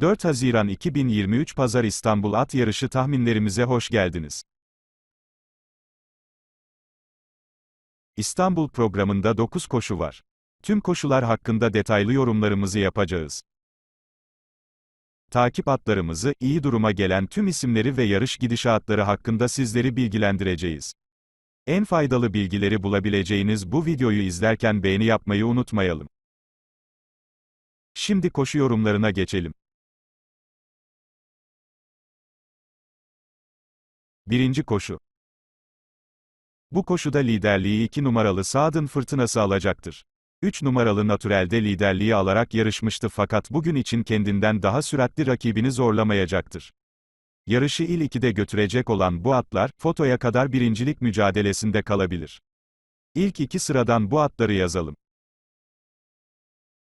4 Haziran 2023 Pazar İstanbul At Yarışı tahminlerimize hoş geldiniz. İstanbul programında 9 koşu var. Tüm koşular hakkında detaylı yorumlarımızı yapacağız. Takip atlarımızı, iyi duruma gelen tüm isimleri ve yarış gidişatları hakkında sizleri bilgilendireceğiz. En faydalı bilgileri bulabileceğiniz bu videoyu izlerken beğeni yapmayı unutmayalım. Şimdi koşu yorumlarına geçelim. Birinci koşu. Bu koşuda liderliği 2 numaralı Saad'ın fırtınası alacaktır. 3 numaralı Naturel'de liderliği alarak yarışmıştı fakat bugün için kendinden daha süratli rakibini zorlamayacaktır. Yarışı il 2'de götürecek olan bu atlar, fotoya kadar birincilik mücadelesinde kalabilir. İlk iki sıradan bu atları yazalım.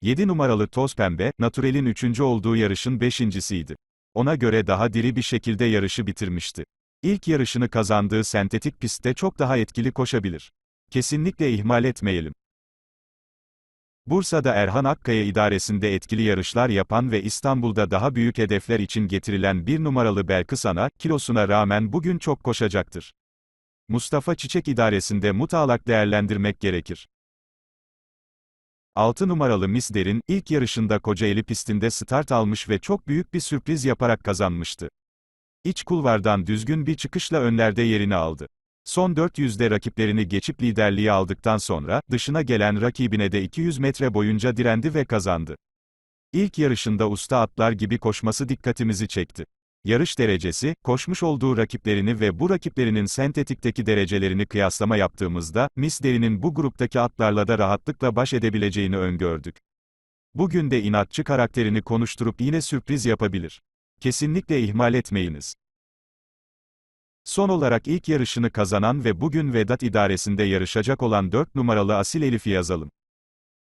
7 numaralı Toz Pembe, Naturel'in 3. olduğu yarışın 5.siydi. Ona göre daha diri bir şekilde yarışı bitirmişti. İlk yarışını kazandığı sentetik pistte çok daha etkili koşabilir. Kesinlikle ihmal etmeyelim. Bursa'da Erhan Akkaya idaresinde etkili yarışlar yapan ve İstanbul'da daha büyük hedefler için getirilen bir numaralı Belkıs Ana, kilosuna rağmen bugün çok koşacaktır. Mustafa Çiçek idaresinde mutalak değerlendirmek gerekir. 6 numaralı Miss Derin, ilk yarışında Kocaeli pistinde start almış ve çok büyük bir sürpriz yaparak kazanmıştı. İç kulvardan düzgün bir çıkışla önlerde yerini aldı. Son 400'de rakiplerini geçip liderliği aldıktan sonra, dışına gelen rakibine de 200 metre boyunca direndi ve kazandı. İlk yarışında usta atlar gibi koşması dikkatimizi çekti. Yarış derecesi, koşmuş olduğu rakiplerini ve bu rakiplerinin sentetikteki derecelerini kıyaslama yaptığımızda, Miss Deri'nin bu gruptaki atlarla da rahatlıkla baş edebileceğini öngördük. Bugün de inatçı karakterini konuşturup yine sürpriz yapabilir. Kesinlikle ihmal etmeyiniz. Son olarak ilk yarışını kazanan ve bugün Vedat idaresinde yarışacak olan 4 numaralı Asil Elif'i yazalım.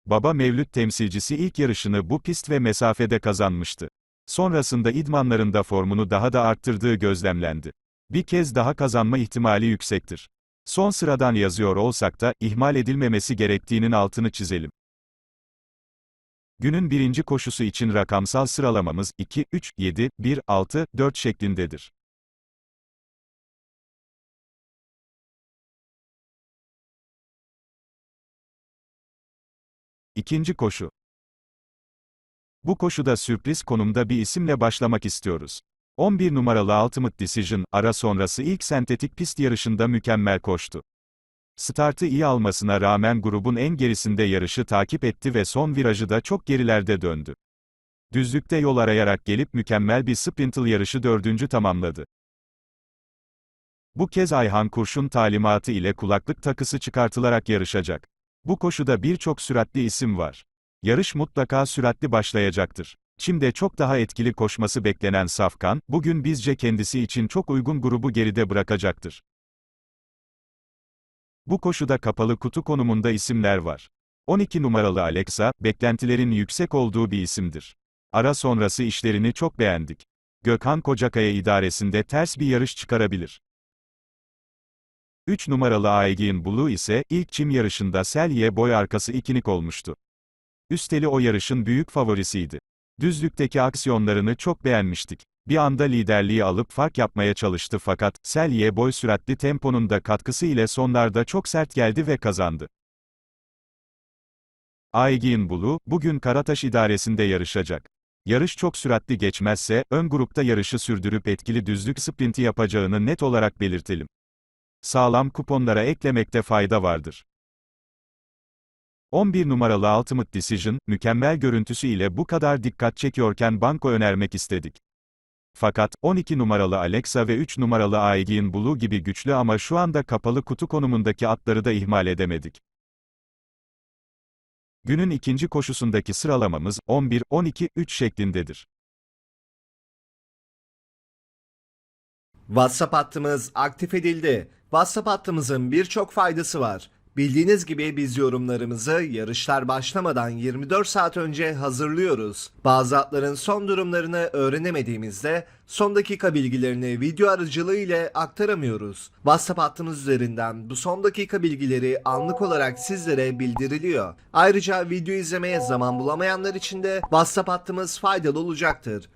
Baba Mevlüt temsilcisi ilk yarışını bu pist ve mesafede kazanmıştı. Sonrasında idmanlarında formunu daha da arttırdığı gözlemlendi. Bir kez daha kazanma ihtimali yüksektir. Son sıradan yazıyor olsak da, ihmal edilmemesi gerektiğinin altını çizelim. Günün birinci koşusu için rakamsal sıralamamız 2, 3, 7, 1, 6, 4 şeklindedir. İkinci koşu. Bu koşuda sürpriz konumda bir isimle başlamak istiyoruz. 11 numaralı Ultimate Decision, ara sonrası ilk sentetik pist yarışında mükemmel koştu. Startı iyi almasına rağmen grubun en gerisinde yarışı takip etti ve son virajı da çok gerilerde döndü. Düzlükte yol arayarak gelip mükemmel bir sprintle yarışı dördüncü tamamladı. Bu kez Ayhan Kurşun talimatı ile kulaklık takısı çıkartılarak yarışacak. Bu koşuda birçok süratli isim var. Yarış mutlaka süratli başlayacaktır. Çim'de çok daha etkili koşması beklenen Safkan, bugün bizce kendisi için çok uygun grubu geride bırakacaktır. Bu koşuda kapalı kutu konumunda isimler var. 12 numaralı Alexa, beklentilerin yüksek olduğu bir isimdir. Ara sonrası işlerini çok beğendik. Gökhan Kocakaya idaresinde ters bir yarış çıkarabilir. 3 numaralı Aegin Blue ise, ilk çim yarışında Selye boy arkası ikinik olmuştu. Üsteli o yarışın büyük favorisiydi. Düzlükteki aksiyonlarını çok beğenmiştik. Bir anda liderliği alıp fark yapmaya çalıştı fakat, Selye boy süratli temponun da katkısı ile sonlarda çok sert geldi ve kazandı. Aegin Blue, bugün Karataş idaresinde yarışacak. Yarış çok süratli geçmezse, ön grupta yarışı sürdürüp etkili düzlük sprinti yapacağını net olarak belirtelim. Sağlam kuponlara eklemekte fayda vardır. 11 numaralı Ultimate Decision, mükemmel görüntüsü ile bu kadar dikkat çekiyorken banko önermek istedik. Fakat, 12 numaralı Alexa ve 3 numaralı Aegin Blue gibi güçlü ama şu anda kapalı kutu konumundaki atları da ihmal edemedik. Günün ikinci koşusundaki sıralamamız, 11, 12, 3 şeklindedir. WhatsApp hattımız aktif edildi. WhatsApp hattımızın birçok faydası var. Bildiğiniz gibi biz yorumlarımızı yarışlar başlamadan 24 saat önce hazırlıyoruz. Bazı atların son durumlarını öğrenemediğimizde son dakika bilgilerini video aracılığı ile aktaramıyoruz. WhatsApp hattımız üzerinden bu son dakika bilgileri anlık olarak sizlere bildiriliyor. Ayrıca video izlemeye zaman bulamayanlar için de WhatsApp hattımız faydalı olacaktır.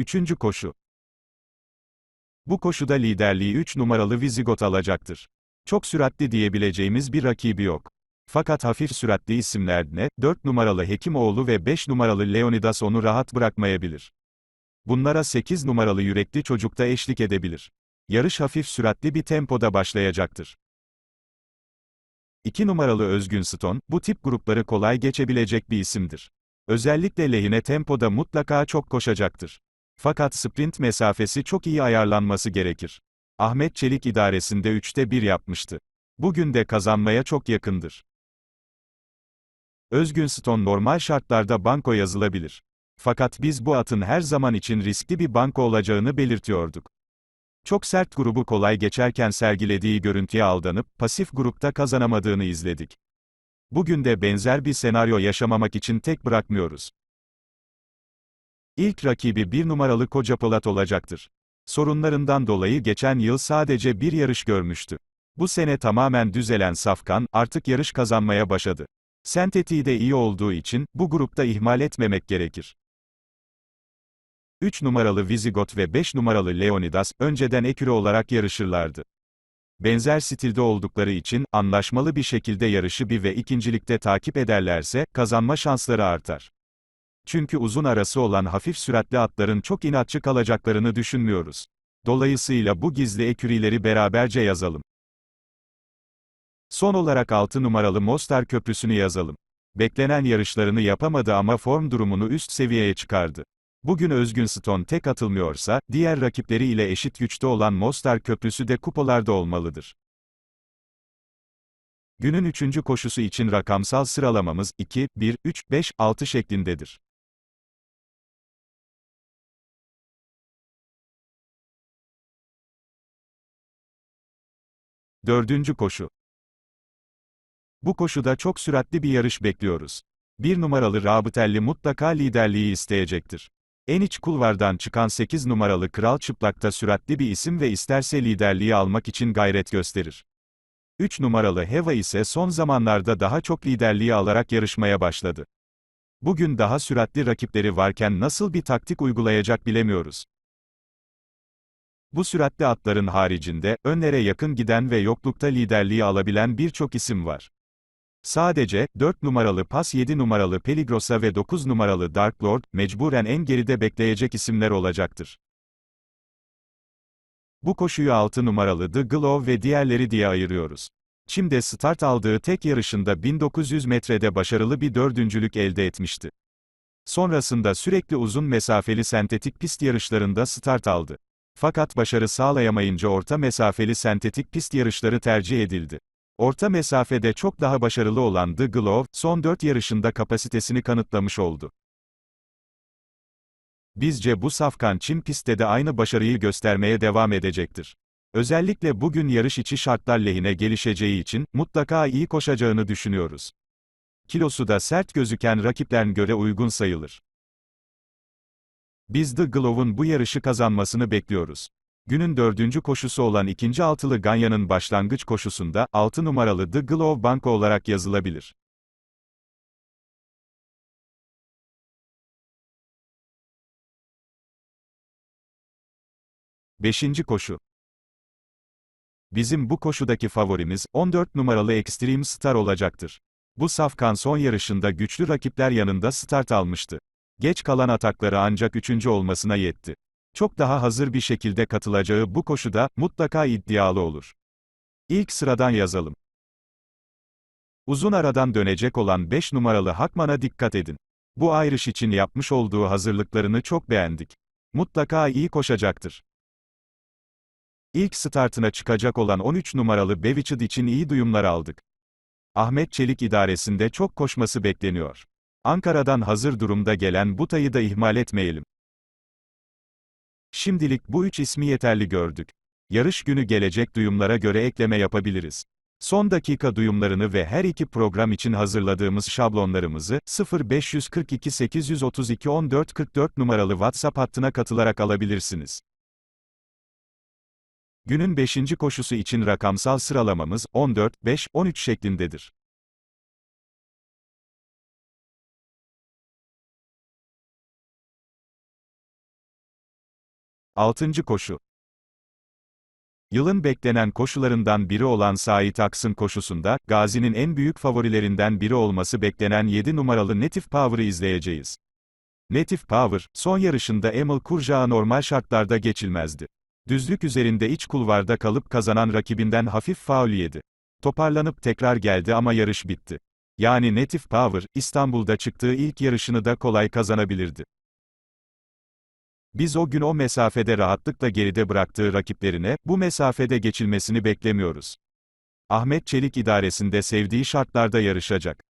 Üçüncü koşu. Bu koşuda liderliği 3 numaralı Visigot alacaktır. Çok süratli diyebileceğimiz bir rakibi yok. Fakat hafif süratli isimler ne, 4 numaralı Hekimoğlu ve 5 numaralı Leonidas onu rahat bırakmayabilir. Bunlara 8 numaralı yürekli çocuk da eşlik edebilir. Yarış hafif süratli bir tempoda başlayacaktır. 2 numaralı Özgün Stone, bu tip grupları kolay geçebilecek bir isimdir. Özellikle lehine tempoda mutlaka çok koşacaktır. Fakat sprint mesafesi çok iyi ayarlanması gerekir. Ahmet Çelik idaresinde 3'te 1 yapmıştı. Bugün de kazanmaya çok yakındır. Özgün Stone normal şartlarda banko yazılabilir. Fakat biz bu atın her zaman için riskli bir banko olacağını belirtiyorduk. Çok sert grubu kolay geçerken sergilediği görüntüye aldanıp, pasif grupta kazanamadığını izledik. Bugün de benzer bir senaryo yaşamamak için tek bırakmıyoruz. İlk rakibi bir numaralı Koca Polat olacaktır. Sorunlarından dolayı geçen yıl sadece bir yarış görmüştü. Bu sene tamamen düzelen Safkan, artık yarış kazanmaya başladı. Sentetiği de iyi olduğu için, bu grupta ihmal etmemek gerekir. 3 numaralı Visigot ve 5 numaralı Leonidas, önceden eküre olarak yarışırlardı. Benzer stilde oldukları için, anlaşmalı bir şekilde yarışı bir ve ikincilikte takip ederlerse, kazanma şansları artar. Çünkü uzun arası olan hafif süratli atların çok inatçı kalacaklarını düşünmüyoruz. Dolayısıyla bu gizli ekürileri beraberce yazalım. Son olarak 6 numaralı Mostar Köprüsü'nü yazalım. Beklenen yarışlarını yapamadı ama form durumunu üst seviyeye çıkardı. Bugün Özgün Stone tek atılmıyorsa, diğer rakipleri ile eşit güçte olan Mostar Köprüsü de kupolarda olmalıdır. Günün üçüncü koşusu için rakamsal sıralamamız 2, 1, 3, 5, 6 şeklindedir. Dördüncü koşu. Bu koşuda çok süratli bir yarış bekliyoruz. Bir numaralı Rabıtelli mutlaka liderliği isteyecektir. En iç kulvardan çıkan 8 numaralı Kral Çıplak'ta süratli bir isim ve isterse liderliği almak için gayret gösterir. 3 numaralı Heva ise son zamanlarda daha çok liderliği alarak yarışmaya başladı. Bugün daha süratli rakipleri varken nasıl bir taktik uygulayacak bilemiyoruz. Bu süratli atların haricinde, önlere yakın giden ve yoklukta liderliği alabilen birçok isim var. Sadece, 4 numaralı Pas 7 numaralı Peligrosa ve 9 numaralı Dark Lord, mecburen en geride bekleyecek isimler olacaktır. Bu koşuyu 6 numaralı The Glove ve diğerleri diye ayırıyoruz. Çim'de start aldığı tek yarışında 1900 metrede başarılı bir dördüncülük elde etmişti. Sonrasında sürekli uzun mesafeli sentetik pist yarışlarında start aldı. Fakat başarı sağlayamayınca orta mesafeli sentetik pist yarışları tercih edildi. Orta mesafede çok daha başarılı olan The Glove, son 4 yarışında kapasitesini kanıtlamış oldu. Bizce bu safkan Çin pistte de aynı başarıyı göstermeye devam edecektir. Özellikle bugün yarış içi şartlar lehine gelişeceği için, mutlaka iyi koşacağını düşünüyoruz. Kilosu da sert gözüken rakiplerine göre uygun sayılır. Biz The Glove'un bu yarışı kazanmasını bekliyoruz. Günün dördüncü koşusu olan ikinci altılı Ganya'nın başlangıç koşusunda, 6 numaralı The Glove Banko olarak yazılabilir. Beşinci koşu. Bizim bu koşudaki favorimiz, 14 numaralı Extreme Star olacaktır. Bu safkan son yarışında güçlü rakipler yanında start almıştı. Geç kalan atakları ancak üçüncü olmasına yetti. Çok daha hazır bir şekilde katılacağı bu koşuda, mutlaka iddialı olur. İlk sıradan yazalım. Uzun aradan dönecek olan 5 numaralı Hakman'a dikkat edin. Bu ayrış için yapmış olduğu hazırlıklarını çok beğendik. Mutlaka iyi koşacaktır. İlk startına çıkacak olan 13 numaralı Bevichid için iyi duyumlar aldık. Ahmet Çelik idaresinde çok koşması bekleniyor. Ankara'dan hazır durumda gelen bu tayı da ihmal etmeyelim. Şimdilik bu üç ismi yeterli gördük. Yarış günü gelecek duyumlara göre ekleme yapabiliriz. Son dakika duyumlarını ve her iki program için hazırladığımız şablonlarımızı 0542 832 1444 numaralı WhatsApp hattına katılarak alabilirsiniz. Günün 5. koşusu için rakamsal sıralamamız 14, 5, 13 şeklindedir. Altıncı koşu. Yılın beklenen koşularından biri olan Sait Aksın koşusunda, Gazi'nin en büyük favorilerinden biri olması beklenen 7 numaralı Native Power'ı izleyeceğiz. Native Power, son yarışında Emil Kurcağı normal şartlarda geçilmezdi. Düzlük üzerinde iç kulvarda kalıp kazanan rakibinden hafif faul yedi. Toparlanıp tekrar geldi ama yarış bitti. Yani Native Power, İstanbul'da çıktığı ilk yarışını da kolay kazanabilirdi. Biz o gün o mesafede rahatlıkla geride bıraktığı rakiplerine, bu mesafede geçilmesini beklemiyoruz. Ahmet Çelik idaresinde sevdiği şartlarda yarışacak.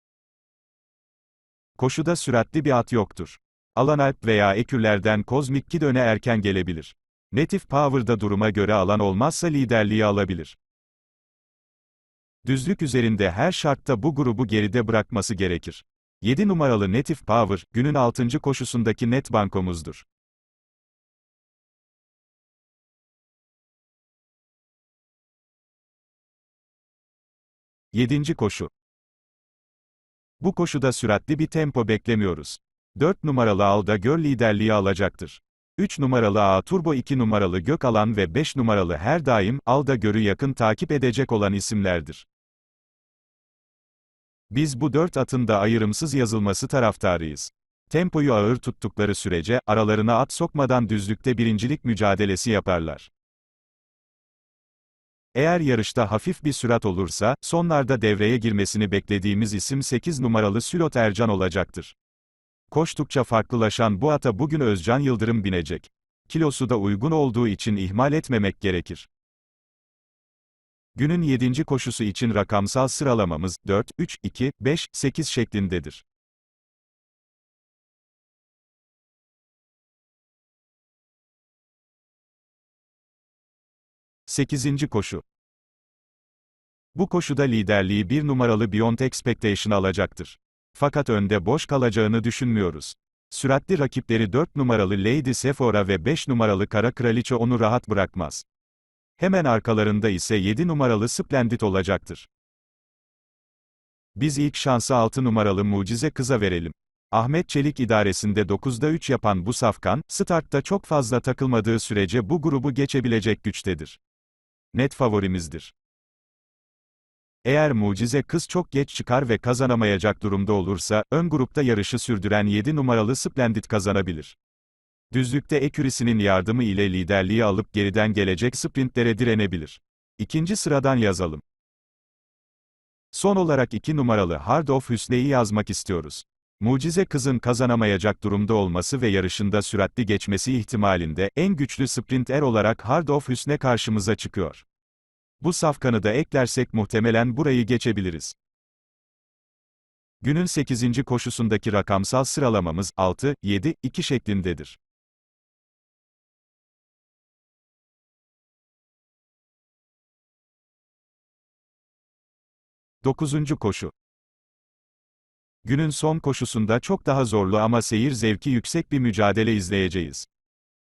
Koşuda süratli bir at yoktur. Alan Alp veya Ekürlerden Kozmik Kid öne erken gelebilir. Native Power'da duruma göre alan olmazsa liderliği alabilir. Düzlük üzerinde her şartta bu grubu geride bırakması gerekir. 7 numaralı Native Power, günün 6. koşusundaki net bankomuzdur. Yedinci koşu. Bu koşuda süratli bir tempo beklemiyoruz. 4 numaralı Alda Gör liderliği alacaktır. 3 numaralı A Turbo 2 numaralı Gökalan ve 5 numaralı her daim Alda Gör'ü yakın takip edecek olan isimlerdir. Biz bu dört atın da ayrımsız yazılması taraftarıyız. Tempoyu ağır tuttukları sürece aralarına at sokmadan düzlükte birincilik mücadelesi yaparlar. Eğer yarışta hafif bir sürat olursa, sonlarda devreye girmesini beklediğimiz isim 8 numaralı Sülot Ercan olacaktır. Koştukça farklılaşan bu ata bugün Özcan Yıldırım binecek. Kilosu da uygun olduğu için ihmal etmemek gerekir. Günün 7. koşusu için rakamsal sıralamamız 4, 3, 2, 5, 8 şeklindedir. Sekizinci koşu. Bu koşuda liderliği bir numaralı Beyond Expectation alacaktır. Fakat önde boş kalacağını düşünmüyoruz. Süratli rakipleri 4 numaralı Lady Sephora ve 5 numaralı Kara Kraliçe onu rahat bırakmaz. Hemen arkalarında ise 7 numaralı Splendid olacaktır. Biz ilk şansı 6 numaralı Mucize Kız'a verelim. Ahmet Çelik idaresinde 9'da 3 yapan bu safkan, startta çok fazla takılmadığı sürece bu grubu geçebilecek güçtedir. Net favorimizdir. Eğer mucize kız çok geç çıkar ve kazanamayacak durumda olursa, ön grupta yarışı sürdüren 7 numaralı Splendid kazanabilir. Düzlükte ekürisinin yardımı ile liderliği alıp geriden gelecek sprintlere direnebilir. İkinci sıradan yazalım. Son olarak 2 numaralı Hard of Hüsney'i yazmak istiyoruz. Mucize kızın kazanamayacak durumda olması ve yarışında süratli geçmesi ihtimalinde en güçlü sprinter olarak Hard of Hüsne karşımıza çıkıyor. Bu safkanı da eklersek muhtemelen burayı geçebiliriz. Günün 8. koşusundaki rakamsal sıralamamız 6, 7, 2 şeklindedir. Dokuzuncu koşu. Günün son koşusunda çok daha zorlu ama seyir zevki yüksek bir mücadele izleyeceğiz.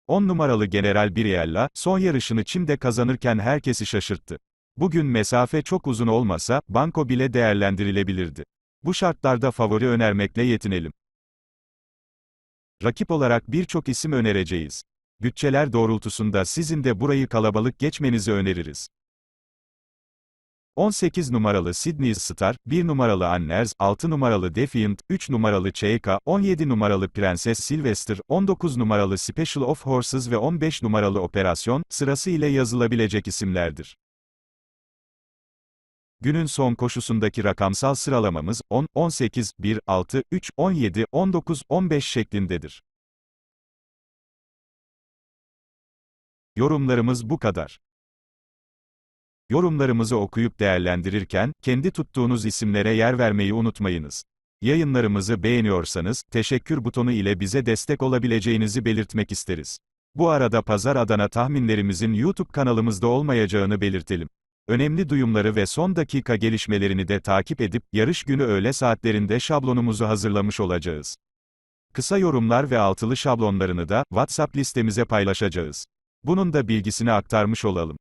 10 numaralı General Briella, son yarışını Çim'de kazanırken herkesi şaşırttı. Bugün mesafe çok uzun olmasa, banko bile değerlendirilebilirdi. Bu şartlarda favori önermekle yetinelim. Rakip olarak birçok isim önereceğiz. Bütçeler doğrultusunda sizin de burayı kalabalık geçmenizi öneririz. 18 numaralı Sydney Star, 1 numaralı Anners, 6 numaralı Defiant, 3 numaralı Cheika, 17 numaralı Prenses Sylvester, 19 numaralı Special of Horses ve 15 numaralı Operasyon, sırası ile yazılabilecek isimlerdir. Günün son koşusundaki rakamsal sıralamamız 10, 18, 1, 6, 3, 17, 19, 15 şeklindedir. Yorumlarımız bu kadar. Yorumlarımızı okuyup değerlendirirken, kendi tuttuğunuz isimlere yer vermeyi unutmayınız. Yayınlarımızı beğeniyorsanız, teşekkür butonu ile bize destek olabileceğinizi belirtmek isteriz. Bu arada Pazar Adana tahminlerimizin YouTube kanalımızda olmayacağını belirtelim. Önemli duyumları ve son dakika gelişmelerini de takip edip, yarış günü öğle saatlerinde şablonumuzu hazırlamış olacağız. Kısa yorumlar ve altılı şablonlarını da, WhatsApp listemize paylaşacağız. Bunun da bilgisini aktarmış olalım.